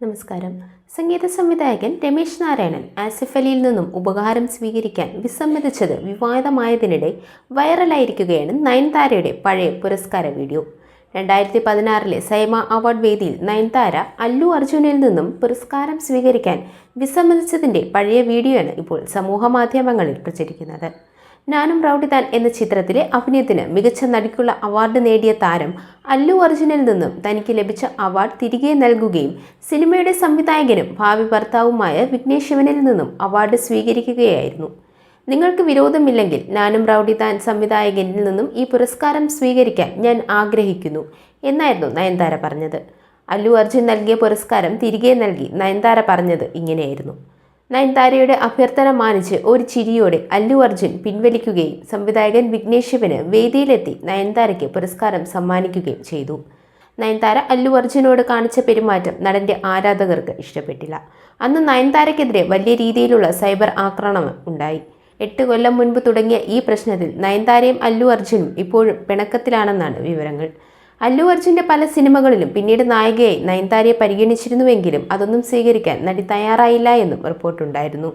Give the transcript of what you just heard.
നമസ്കാരം. സംഗീത സംവിധായകൻ രമേശ് നാരായണൻ ആസിഫ് അലിയിൽ നിന്നും ഉപകാരം സ്വീകരിക്കാൻ വിസമ്മതിച്ചത് വിവാദമായതിനിടെ വൈറലായിരിക്കുകയാണ് നയൻതാരയുടെ പഴയ പുരസ്കാര വീഡിയോ. രണ്ടായിരത്തി പതിനാറിലെ സൈമ അവാർഡ് വേദിയിൽ നയൻതാര അല്ലു അർജുനിൽ നിന്നും പുരസ്കാരം സ്വീകരിക്കാൻ വിസമ്മതിച്ചതിന്റെ പഴയ വീഡിയോയാണ് ഇപ്പോൾ സമൂഹ മാധ്യമങ്ങളിൽ പ്രചരിക്കുന്നത് ഞാനും റൗഡിതാൻ എന്ന ചിത്രത്തിലെ അഭിനയത്തിന് മികച്ച നടിക്കുള്ള അവാർഡ് നേടിയ താരം അല്ലു അർജുനിൽ നിന്നും തനിക്ക് ലഭിച്ച അവാർഡ് തിരികെ നൽകുകയും സിനിമയുടെ സംവിധായകനും ഭാവി ഭർത്താവുമായ വിഘ്നേഷ് ശിവനിൽ നിന്നും അവാർഡ് സ്വീകരിക്കുകയായിരുന്നു. നിങ്ങൾക്ക് വിരോധമില്ലെങ്കിൽ നാനും റൗഡി താൻ സംവിധായകനിൽ നിന്നും ഈ പുരസ്കാരം സ്വീകരിക്കാൻ ഞാൻ ആഗ്രഹിക്കുന്നു എന്നായിരുന്നു നയൻതാര പറഞ്ഞത്. അല്ലു അർജുൻ നൽകിയ പുരസ്കാരം തിരികെ നൽകി നയൻതാര പറഞ്ഞത് ഇങ്ങനെയായിരുന്നു. നയൻതാരയുടെ അഭ്യർത്ഥന മാനിച്ച് ഒരു ചിരിയോടെ അല്ലു അർജുൻ പിൻവലിക്കുകയും സംവിധായകൻ വിഘ്നേഷ് ശിവന് വേദിയിലെത്തി നയൻതാരയ്ക്ക് പുരസ്കാരം സമ്മാനിക്കുകയും ചെയ്തു. നയൻതാര അല്ലു അർജുനോട് കാണിച്ച പെരുമാറ്റം നടന്റെ ആരാധകർക്ക് ഇഷ്ടപ്പെട്ടില്ല. അന്ന് നയൻതാരയ്ക്കെതിരെ വലിയ രീതിയിലുള്ള സൈബർ ആക്രമണം ഉണ്ടായി. എട്ട് കൊല്ലം മുൻപ് തുടങ്ങിയ ഈ പ്രശ്നത്തിൽ നയൻതാരയും അല്ലു അർജുനും ഇപ്പോഴും പിണക്കത്തിലാണെന്നാണ് വിവരങ്ങൾ. അല്ലു അർജുന്റെ പല സിനിമകളിലും പിന്നീട് നായികയായി നയൻതാരയെ പരിഗണിച്ചിരുന്നുവെങ്കിലും അതൊന്നും സ്വീകരിക്കാൻ നടി തയ്യാറായില്ല എന്നും റിപ്പോർട്ടുണ്ടായിരുന്നു.